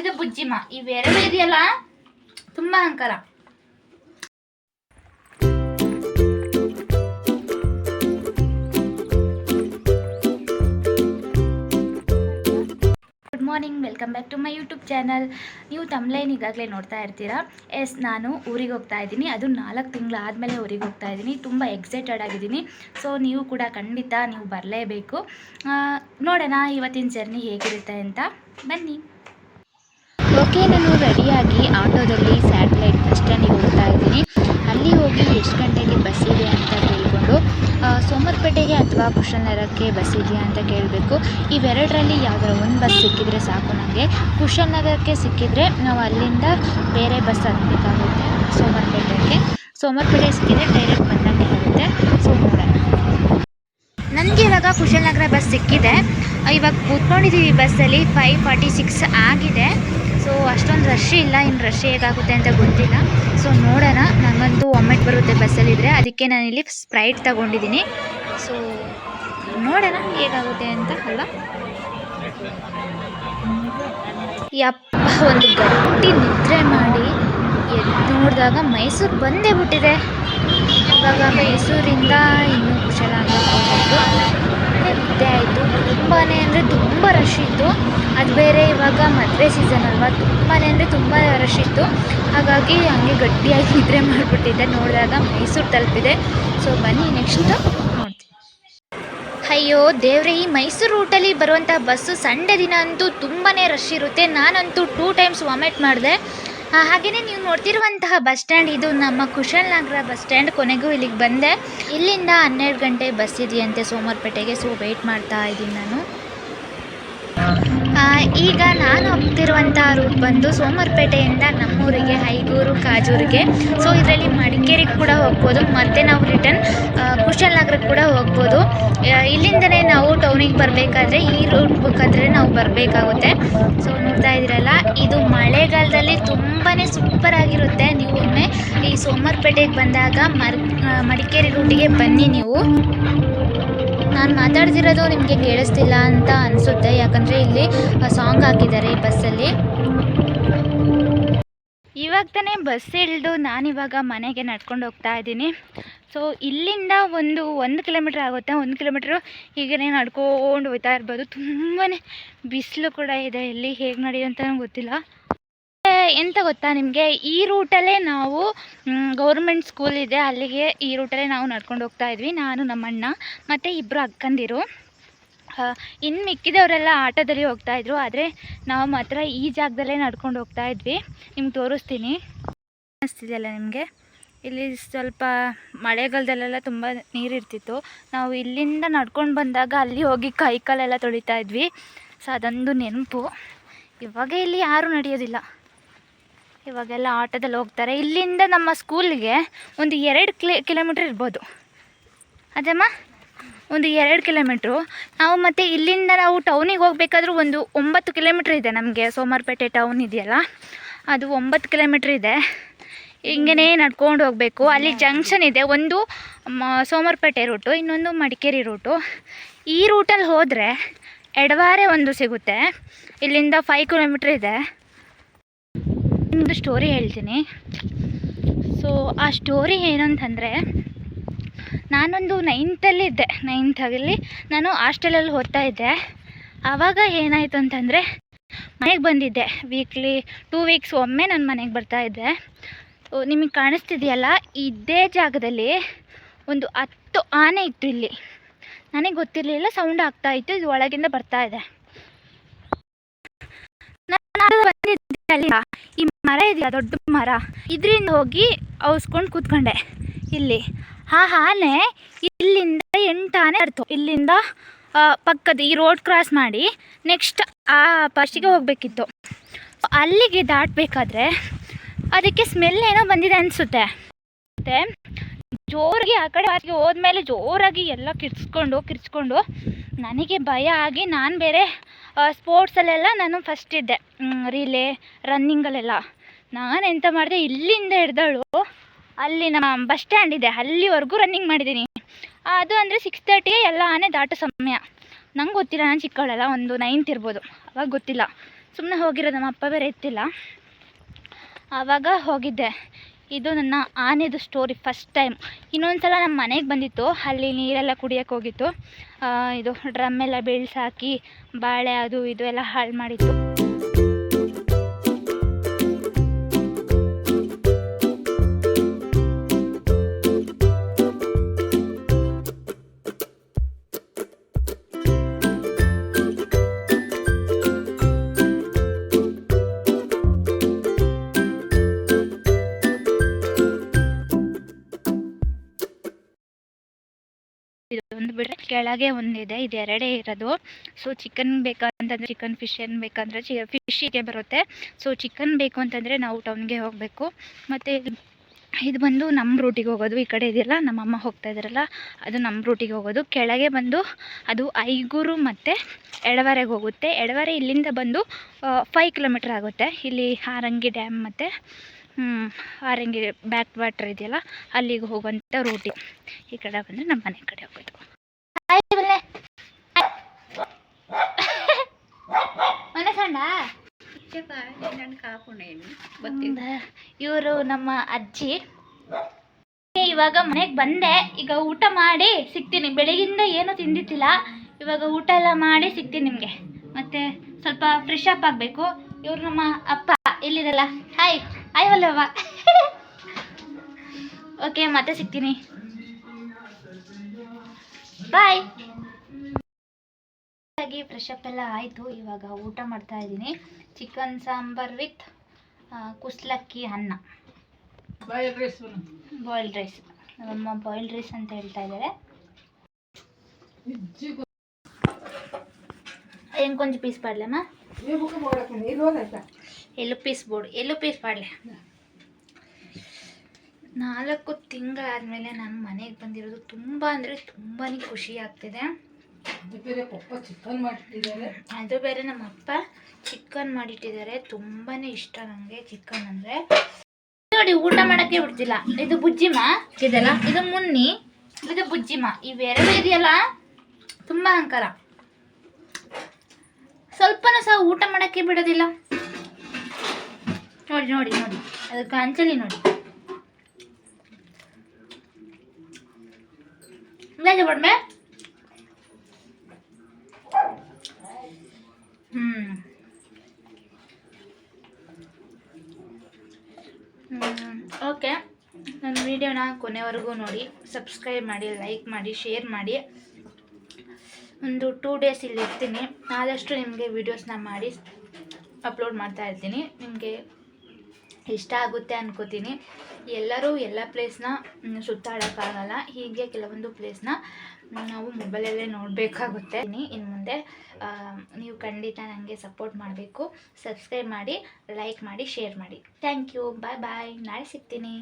ಇದು ಬುಜ್ಜಿಮ ಇವೆರಡು ಇದೆಯಲ್ಲ? ತುಂಬಾ ಅಹಂಕಾರ good morning welcome back to my YouTube channel ನೀವು ತಮ್ಲೈನ್ ಈಗಾಗಲೇ ನೋಡ್ತಾ ಇರ್ತೀರಾ? ಎಸ್ ನಾನು ಊರಿಗೆ ಹೋಗ್ತಾ ಇದ್ದೀನಿ. ಅದು ನಾಲ್ಕು ತಿಂಗಳು ಆದಮೇಲೆ ಊರಿಗೆ ಹೋಗ್ತಾ ಇದ್ದೀನಿ. ತುಂಬ ಎಕ್ಸೈಟೆಡ್ ಆಗಿದ್ದೀನಿ. ಸೊ ನೀವು ಕೂಡ ಖಂಡಿತ ನೀವು ಬರಲೇಬೇಕು. ನೋಡೋಣ ಇವತ್ತಿನ ಜರ್ನಿ ಹೇಗಿರುತ್ತೆ ಅಂತ. ಬನ್ನಿ. ಓಕೆ ನಾನು ರೆಡಿಯಾಗಿ ಆಟೋದಲ್ಲಿ ಸ್ಯಾಟಲೈಟ್ ಬಸ್ ಸ್ಟ್ಯಾಂಡಿಗೆ ಹೋಗ್ತಾ ಇದ್ದೀನಿ. ಅಲ್ಲಿ ಹೋಗಿ ಎಷ್ಟು ಗಂಟೆಗೆ ಬಸ್ ಇದೆ ಅಂತ ಕೇಳಿಕೊಂಡು ಸೋಮವಾರಪೇಟೆಗೆ ಅಥವಾ ಕುಶಾಲನಗರಕ್ಕೆ ಬಸ್ ಇದೆಯಾ ಅಂತ ಕೇಳಬೇಕು. ಇವೆರಡರಲ್ಲಿ ಯಾವುದಾದ್ರು ಒಂದು ಬಸ್ ಸಿಕ್ಕಿದರೆ ಸಾಕು ನನಗೆ ಕುಶಾಲನಗರಕ್ಕೆ ಸಿಕ್ಕಿದರೆ ನಾವು ಅಲ್ಲಿಂದ ಬೇರೆ ಬಸ್ ಹತ್ತಬೇಕಾಗುತ್ತೆ ಸೋಮವಾರಪೇಟೆಗೆ ಸೋಮವಾರಪೇಟೆ ಸಿಕ್ಕಿದರೆ ಡೈರೆಕ್ಟ್ ಬಂದಂಗೆ ಆಗುತ್ತೆ. ಸೊ ನೋಡೋಣ ನನಗೆ ಇವಾಗ ಕುಶಾಲನಗರ ಬಸ್ ಸಿಕ್ಕಿದೆ. ಇವಾಗ ಕೂತ್ಕೊಂಡಿದ್ದೀವಿ ಬಸ್ಸಲ್ಲಿ ಫೈವ್ ಫಾರ್ಟಿ ಸಿಕ್ಸ್ ಆಗಿದೆ. ಸೊ ಅಷ್ಟೊಂದು ರಶ್ ಇಲ್ಲ. ಇನ್ನು ರಶ್ ಹೇಗಾಗುತ್ತೆ ಅಂತ ಗೊತ್ತಿಲ್ಲ. ಸೊ ನೋಡೋಣ. ನನಗಂತೂ ಒಮ್ಮೆಟ್ ಬರುತ್ತೆ ಬಸ್ಸಲ್ಲಿದ್ದರೆ ಅದಕ್ಕೆ ನಾನಿಲ್ಲಿ ಸ್ಪ್ರೈಟ್ ತಗೊಂಡಿದ್ದೀನಿ. ಸೊ ನೋಡೋಣ ಹೇಗಾಗುತ್ತೆ ಅಂತ ಅಲ್ಲ ಯಪ್ಪ, ಒಂದು ಗಟ್ಟಿ ನಿದ್ರೆ ಮಾಡಿ ಎದ್ದು ನೋಡಿದಾಗ ಮೈಸೂರು ಬಂದೇ ಬಿಟ್ಟಿದೆ. ಇವಾಗ ಮೈಸೂರಿಂದ ಇನ್ನೂ ಕುಶಲ ಹೋಗ್ಬೇಕು ನಿದ್ದೆ ಆಯಿತು ತುಂಬಾ ಅಂದರೆ ತುಂಬ ರಶ್ ಇತ್ತು. ಅದು ಬೇರೆ ಇವಾಗ ಮದುವೆ ಸೀಸನ್ ಅಲ್ವಾ ತುಂಬಾ ಅಂದರೆ ತುಂಬ ರಶ್ ಇತ್ತು. ಹಾಗಾಗಿ ಹಂಗೆ ಗಟ್ಟಿಯಾಗಿ ನಿದ್ರೆ ಮಾಡಿಬಿಟ್ಟಿದ್ದೆ. ನೋಡಿದಾಗ ಮೈಸೂರು ತಲುಪಿದೆ. ಸೊ ಬನ್ನಿ ನೆಕ್ಸ್ಟ್ ನೋಡ್ತೀನಿ. ಅಯ್ಯೋ ದೇವ್ರೆ, ಈ ಮೈಸೂರು ರೂಟಲ್ಲಿ ಬರುವಂಥ ಬಸ್ಸು ಸಂಡೇ ದಿನ ಅಂತೂ ತುಂಬಾ ರಶ್ ಇರುತ್ತೆ. ನಾನಂತೂ ಟೂ ಟೈಮ್ಸ್ ವಾಮಿಟ್ ಮಾಡಿದೆ. ಹಾಗೆಯೇ ನೀವು ನೋಡ್ತಿರುವಂತಹ ಬಸ್ ಸ್ಟ್ಯಾಂಡ್, ಇದು ನಮ್ಮ ಕುಶಾಲನಗರ ಬಸ್ ಸ್ಟ್ಯಾಂಡ್ ಕೊನೆಗೂ ಇಲ್ಲಿಗೆ ಬಂದೆ. ಇಲ್ಲಿಂದ ಹನ್ನೆರಡು ಗಂಟೆ ಬಸ್ ಇದೆಯಂತೆ ಸೋಮವಾರಪೇಟೆಗೆ ಸೊ ವೆಯ್ಟ್ ಮಾಡ್ತಾ ಇದ್ದೀನಿ ನಾನು. ಈಗ ನಾನು ಹೋಗ್ತಿರುವಂಥ ರೂಟ್ ಬಂದು ಸೋಮವಾರಪೇಟೆಯಿಂದ ನಮ್ಮೂರಿಗೆ, ಹೈಗೂರು, ಕಾಜೂರಿಗೆ. ಸೊ ಇದರಲ್ಲಿ ಮಡಿಕೇರಿಗೆ ಕೂಡ ಹೋಗ್ಬೋದು. ಮತ್ತು ನಾವು ರಿಟರ್ನ್ ಕುಶಾಲನಗರಕ್ಕೆ ಕೂಡ ಹೋಗ್ಬೋದು. ಇಲ್ಲಿಂದಲೇ ನಾವು ಟೌನಿಗೆ ಬರಬೇಕಾದ್ರೆ ಈ ರೂಟ್ ಬೇಕಾದ್ರೆ ನಾವು ಬರಬೇಕಾಗುತ್ತೆ. ಸೊ ನೋಡ್ತಾ ಇದ್ದೀರಲ್ಲ, ಇದು ಮಳೆಗಾಲದಲ್ಲಿ ತುಂಬಾ ಸೂಪರ್ ಆಗಿರುತ್ತೆ. ನೀವು ಒಮ್ಮೆ ಈ ಸೋಮವಾರಪೇಟೆಗೆ ಬಂದಾಗ ಮರ್ ಮಡಿಕೇರಿ ರೂಟಿಗೆ ಬನ್ನಿ ನೀವು. ನಾನು ಮಾತಾಡ್ತಿರೋದು ನಿಮಗೆ ಕೇಳಿಸ್ತಿಲ್ಲ ಅಂತ ಅನಿಸುತ್ತೆ. ಯಾಕಂದರೆ ಇಲ್ಲಿ ಸಾಂಗ್ ಹಾಕಿದ್ದಾರೆ ಈ ಬಸ್ಸಲ್ಲಿ. ಇವಾಗ ತಾನೇ ಬಸ್ ಇಳಿದು ನಾನಿವಾಗ ಮನೆಗೆ ನಡ್ಕೊಂಡು ಹೋಗ್ತಾ ಇದ್ದೀನಿ. ಸೊ ಇಲ್ಲಿಂದ ಒಂದು ಒಂದು ಕಿಲೋಮೀಟ್ರ್ ಆಗುತ್ತೆ. ಒಂದು ಕಿಲೋಮೀಟ್ರು ಹೀಗೆ ನಡ್ಕೊಂಡು ಹೋಗ್ತಾ ಇರ್ಬೋದು. ತುಂಬಾ ಬಿಸಿಲು ಕೂಡ ಇದೆ ಇಲ್ಲಿ. ಹೇಗೆ ನಡೆಯುತ್ತೆ ಅಂತ ಗೊತ್ತಿಲ್ಲ. ಎಂತ ಗೊತ್ತಾ ನಿಮಗೆ? ಈ ರೂಟಲ್ಲೇ ನಾವು ಗೌರ್ಮೆಂಟ್ ಸ್ಕೂಲ್ ಇದೆ, ಅಲ್ಲಿಗೆ ಈ ರೂಟಲ್ಲೇ ನಾವು ನಡ್ಕೊಂಡು ಹೋಗ್ತಾ ಇದ್ವಿ, ನಾನು, ನಮ್ಮಣ್ಣ, ಮತ್ತು ಇಬ್ಬರು ಅಕ್ಕಂದಿರು. ಇನ್ನು ಮಿಕ್ಕಿದವರೆಲ್ಲ ಆಟೋದಲ್ಲಿ ಹೋಗ್ತಾ ಇದ್ರು, ಆದರೆ ನಾವು ಮಾತ್ರ ಈ ಜಾಗದಲ್ಲೇ ನಡ್ಕೊಂಡು ಹೋಗ್ತಾ ಇದ್ವಿ. ನಿಮ್ಗೆ ತೋರಿಸ್ತೀನಿ. ಅನ್ನಿಸ್ತಿದೆಯಲ್ಲ ನಿಮಗೆ? ಇಲ್ಲಿ ಸ್ವಲ್ಪ ಮಳೆಗಾಲದಲ್ಲೆಲ್ಲ ತುಂಬ ನೀರಿರ್ತಿತ್ತು ನಾವು ಇಲ್ಲಿಂದ ನಡ್ಕೊಂಡು ಬಂದಾಗ ಅಲ್ಲಿ ಹೋಗಿ ಕೈ ಕಾಲೆಲ್ಲ ತೊಳಿತಾ ಇದ್ವಿ. ಸೊ, ಅದೊಂದು ನೆನಪು. ಇವಾಗ ಇಲ್ಲಿ ಯಾರೂ ನಡೆಯೋದಿಲ್ಲ. ಇವಾಗೆಲ್ಲ ಆಟೋದಲ್ಲಿ ಹೋಗ್ತಾರೆ. ಇಲ್ಲಿಂದ ನಮ್ಮ ಸ್ಕೂಲ್ಗೆ ಒಂದು ಎರಡು ಕಿಲೋ, ಕಿಲೋಮೀಟ್ರ್ ಇರ್ಬೋದು. ಅದೇಮ್ಮ? ಒಂದು ಎರಡು ಕಿಲೋಮೀಟ್ರು. ನಾವು ಮತ್ತು ಇಲ್ಲಿಂದ ನಾವು ಟೌನಿಗೆ ಹೋಗ್ಬೇಕಾದ್ರೂ ಒಂದು ಒಂಬತ್ತು ಕಿಲೋಮೀಟ್ರ್ ಇದೆ ನಮಗೆ. ಸೋಮಾರ್ಪೇಟೆ ಟೌನ್ ಇದೆಯಲ್ಲ, ಅದು ಒಂಬತ್ತು ಕಿಲೋಮೀಟ್ರ್ ಇದೆ. ಹಿಂಗೇ ನಡ್ಕೊಂಡು ಹೋಗಬೇಕು. ಅಲ್ಲಿ ಜಂಕ್ಷನ್ ಇದೆ, ಒಂದು ಮ ಸೋಮವಾರಪೇಟೆ ರೂಟು, ಇನ್ನೊಂದು ಮಡಿಕೇರಿ ರೂಟು. ಈ ರೂಟಲ್ಲಿ ಹೋದರೆ ಎಡವಾರೆ ಒಂದು ಸಿಗುತ್ತೆ. ಇಲ್ಲಿಂದ ಫೈವ್ ಕಿಲೋಮೀಟ್ರ್ ಇದೆ. ನಿಮ್ಮದು ಸ್ಟೋರಿ ಹೇಳ್ತೀನಿ. ಸೊ ಆ ಸ್ಟೋರಿ ಏನಂತಂದರೆ, ನಾನೊಂದು ನೈನ್ತಲ್ಲಿದ್ದೆ ನೈನ್ತಲ್ಲಿ ನಾನು ಹಾಸ್ಟೆಲಲ್ಲಿ ಓದ್ತಾ ಇದ್ದೆ. ಆವಾಗ ಏನಾಯಿತು ಅಂತಂದರೆ, ಮನೆಗೆ ಬಂದಿದ್ದೆ. ವೀಕ್ಲಿ ಟೂ ವೀಕ್ಸ್ ಒಮ್ಮೆ ನಾನು ಮನೆಗೆ ಬರ್ತಾ ಇದ್ದೆ. ನಿಮಗೆ ಕಾಣಿಸ್ತಿದೆಯಲ್ಲ ಇದೇ ಜಾಗದಲ್ಲಿ ಒಂದು ಹತ್ತು ಆನೆ ಇತ್ತು ಇಲ್ಲಿ. ನನಗೆ ಗೊತ್ತಿರಲಿಲ್ಲ ಸೌಂಡ್ ಆಗ್ತಾ ಇತ್ತು, ಇದು ಒಳಗಿಂದ ಬರ್ತಾ ಇದೆ. ನಾನು ಬಂದಿದ್ದೆ ಅಲ್ಲಿ ಈ ಮರ ಇದೆಯಾ? ದೊಡ್ಡ ಮರ. ಇದರಿಂದ ಹೋಗಿ ಔಸ್ಕೊಂಡು ಕೂತ್ಕೊಂಡೆ ಇಲ್ಲಿ. ಆ ಆನೆ ಇಲ್ಲಿಂದ ಎಂಟಾನೆ ಬರ್ತು ಇಲ್ಲಿಂದ ಪಕ್ಕದ ಈ ರೋಡ್ ಕ್ರಾಸ್ ಮಾಡಿ ನೆಕ್ಸ್ಟ್ ಆ ಫಸ್ಟಿಗೆ ಹೋಗಬೇಕಿತ್ತು. ಅಲ್ಲಿಗೆ ದಾಟಬೇಕಾದ್ರೆ ಅದಕ್ಕೆ ಸ್ಮೆಲ್ ಏನೋ ಬಂದಿದೆ ಅನಿಸುತ್ತೆ. ಮತ್ತೆ ಜೋರಾಗಿ ಆ ಕಡೆ ಆಚೆಗೆ ಹೋದ್ಮೇಲೆ ಜೋರಾಗಿ ಎಲ್ಲ ಕಿರ್ಚ್ಕೊಂಡು ಕಿರ್ಚ್ಕೊಂಡು ನನಗೆ ಭಯ ಆಗಿ ನಾನು ಬೇರೆ ಸ್ಪೋರ್ಟ್ಸಲ್ಲೆಲ್ಲ ನಾನು ಫಸ್ಟ್ ಇದ್ದೆ. ರಿಲೇ ರನ್ನಿಂಗಲ್ಲೆಲ್ಲ ನಾನು ಎಂತ ಮಾಡಿದೆ, ಇಲ್ಲಿಂದ ಹಿಡ್ದಳು ಅಲ್ಲಿ ನಮ್ಮ ಬಸ್ ಸ್ಟ್ಯಾಂಡ್ ಇದೆ, ಅಲ್ಲಿವರೆಗೂ ರನ್ನಿಂಗ್ ಮಾಡಿದ್ದೀನಿ ಅದು ಅಂದರೆ ಸಿಕ್ಸ್ ತರ್ಟಿಗೆ ಎಲ್ಲ ಆನೆ ದಾಟೋ ಸಮಯ. ನಂಗೆ ಗೊತ್ತಿಲ್ಲ, ನಾನು ಚಿಕ್ಕವಳಲ್ಲ, ಒಂದು ನೈನ್ತ್ ಇರ್ಬೋದು. ಅವಾಗ ಗೊತ್ತಿಲ್ಲ. ಸುಮ್ಮನೆ ಹೋಗಿರೋದು ನಮ್ಮ ಅಪ್ಪ ಬೇರೆ ಎತ್ತಿಲ್ಲ ಆವಾಗ ಹೋಗಿದ್ದೆ. ಇದು ನನ್ನ ಆನೆದು ಸ್ಟೋರಿ ಫಸ್ಟ್ ಟೈಮ್ ಇನ್ನೊಂದು ಸಲ ನಮ್ಮ ಮನೆಗೆ ಬಂದಿತ್ತು. ಅಲ್ಲಿ ನೀರೆಲ್ಲ ಕುಡಿಯೋಕ್ಕೆ ಹೋಗಿತ್ತು. ಇದು ಡ್ರಮ್ ಎಲ್ಲ ಬೀಳ್ಸಾಕಿ ಬಾಳೆ ಅದು ಇದು ಎಲ್ಲ ಹಾಳು ಮಾಡಿತ್ತು. ಒಂದು ಬಿಟ್ಟರೆ ಕೆಳಗೆ ಒಂದಿದೆ, ಇದು ಎರಡೇ ಇರೋದು. ಸೊ ಚಿಕನ್ ಬೇಕಂತಂದರೆ ಚಿಕನ್ ಫಿಶ್ ಏನು ಬೇಕಂದರೆ ಚಿ ಫಿಶಿಗೆ ಬರುತ್ತೆ. ಸೊ ಚಿಕನ್ ಬೇಕು ಅಂತಂದರೆ ನಾವು ಟೌನ್ಗೆ ಹೋಗಬೇಕು. ಮತ್ತು ಇದು ಬಂದು ನಮ್ಮ ರೂಟಿಗೆ ಹೋಗೋದು. ಈ ಕಡೆ ಇದೆಯಲ್ಲ, ನಮ್ಮ ಅಮ್ಮ ಹೋಗ್ತಾ ಇದ್ದಾರಲ್ಲ, ಅದು ನಮ್ಮ ರೂಟಿಗೆ ಹೋಗೋದು. ಕೆಳಗೆ ಬಂದು ಅದು ಐಗೂರು ಮತ್ತು ಎಡವರೆಗೆ ಹೋಗುತ್ತೆ. ಎಡವರೆ ಇಲ್ಲಿಂದ ಬಂದು ಫೈವ್ ಕಿಲೋಮೀಟ್ರ್ ಆಗುತ್ತೆ. ಇಲ್ಲಿ ಹಾರಂಗಿ ಡ್ಯಾಮ್ ಮತ್ತು ಹಾರಂಗಿ ಬ್ಯಾಕ್ ವಾಟರ್ ಇದೆಯಲ್ಲ ಅಲ್ಲಿಗೆ ಹೋಗುವಂಥ ರೂಟಿ ಈ ಕಡೆ ಬಂದರೆ ನಮ್ಮ ಮನೆ ಕಡೆ ಹೋಗೋದು. ಇವರು ನಮ್ಮ ಅಜ್ಜಿ. ಇವಾಗ ಮನೆಗೆ ಬಂದೆ. ಈಗ ಊಟ ಮಾಡಿ ಸಿಗ್ತೀನಿ. ಬೆಳಗಿಂದ ಏನೂ ತಿಂದಿತ್ತಿಲ್ಲ ಇವಾಗ ಊಟ ಎಲ್ಲ ಮಾಡಿ ಸಿಗ್ತೀನಿ ನಿಮಗೆ. ಮತ್ತೆ ಸ್ವಲ್ಪ ಫ್ರೆಶ್ ಅಪ್ ಆಗಬೇಕು. ಇವ್ರು ನಮ್ಮ ಅಪ್ಪ ಇಲ್ಲಿರಲ್ಲ ಹಾಯ್ ಹಾಯ್ ವಲ್ಲವ್ವ ಓಕೆ ಮತ್ತೆ ಸಿಗ್ತೀನಿ ಬಾಯ್ ಹಾಗಾಗಿ ಫ್ರೆಶ್ ಅಪ್ ಎಲ್ಲ ಆಯಿತು. ಇವಾಗ ಊಟ ಮಾಡ್ತಾ ಇದ್ದೀನಿ. ಚಿಕನ್ ಸಾಂಬಾರ್ ವಿತ್ ಕುಸ್ಲಕ್ಕಿ ಅನ್ನ. ಬಾಯ್ಲ್ಡ್ ರೈಸ್ ನಮ್ಮಮ್ಮ ಬಾಯ್ಲ್ಡ್ ರೈಸ್ ಅಂತ ಹೇಳ್ತಾ ಇದ್ದಾರೆ. ಏನು ಕೊಂಚ ಪೀಸ್ ಪಾಡ್ಲಮ್ಮ ಎಳ್ಳು ಪೀಸ್ ಬೋರ್ಡ್ ಎಳ್ಳು ಪೀಸ್ ಮಾಡಲಿ. ನಾಲ್ಕು ತಿಂಗಳಾದಮೇಲೆ ನಾನು ಮನೆಗೆ ಬಂದಿರೋದು ತುಂಬ ಅಂದರೆ ತುಂಬಾ ಖುಷಿ ಆಗ್ತಿದೆ. ಅದು ಬೇರೆ ನಮ್ಮ ಅಪ್ಪ ಚಿಕನ್ ಮಾಡಿಟ್ಟಿದ್ದಾರೆ. ತುಂಬಾ ಇಷ್ಟ ನನಗೆ ಚಿಕನ್ ಅಂದರೆ. ನೋಡಿ ಊಟ ಮಾಡೋಕ್ಕೆ ಬಿಡ್ತಿಲ್ಲ. ಇದು ಬುಜ್ಜಿಮ? ಇದೆಲ್ಲ ಇದು ಮುನ್ನಿ. ಇದು ಬುಜ್ಜಿಮ. ಇವೆರಡು ಇದೆಯಲ್ಲ? ತುಂಬ ಅಹಂಕಾರ ಸ್ವಲ್ಪನೂ ಸಹ ಊಟ ಮಾಡೋಕ್ಕೆ ಬಿಡೋದಿಲ್ಲ. ನೋಡಿ ನೋಡಿ ನೋಡಿ. ಅದಕ್ಕೆ ಅಂಚಲಿ ನೋಡಿ. ಬಡ್ಮೆ ಹ್ಮ್, ಓಕೆ. ನನ್ನ ವಿಡಿಯೋನ ಕೊನೆವರೆಗೂ ನೋಡಿ. ಸಬ್ಸ್ಕ್ರೈಬ್ ಮಾಡಿ, ಲೈಕ್ ಮಾಡಿ, ಶೇರ್ ಮಾಡಿ. ಒಂದು ಟೂ ಡೇಸ್ ಇಲ್ಲಿ ಇರ್ತೀನಿ. ಆದಷ್ಟು ನಿಮಗೆ ವಿಡಿಯೋಸ್ನ ಮಾಡಿ ಅಪ್ಲೋಡ್ ಮಾಡ್ತಾ ಇರ್ತೀನಿ. ನಿಮಗೆ ಇಷ್ಟ ಆಗುತ್ತೆ ಅನ್ಕೋತೀನಿ. ಎಲ್ಲರೂ ಎಲ್ಲ ಪ್ಲೇಸ್ನ ಸುತ್ತಾಡೋಕ್ಕಾಗಲ್ಲ ಹೀಗೆ ಕೆಲವೊಂದು ಪ್ಲೇಸ್ನ ನಾವು ಮೊಬೈಲಲ್ಲೇ ನೋಡಬೇಕಾಗುತ್ತೆ. ಇನ್ನು ಮುಂದೆ ನೀವು ಖಂಡಿತ ನನಗೆ ಸಪೋರ್ಟ್ ಮಾಡಬೇಕು. ಸಬ್ಸ್ಕ್ರೈಬ್ ಮಾಡಿ ಲೈಕ್ ಮಾಡಿ ಶೇರ್ ಮಾಡಿ. ಥ್ಯಾಂಕ್ ಯು ಬಾಯ್ ಬಾಯ್ ನಾಳೆ ಸಿಗ್ತೀನಿ.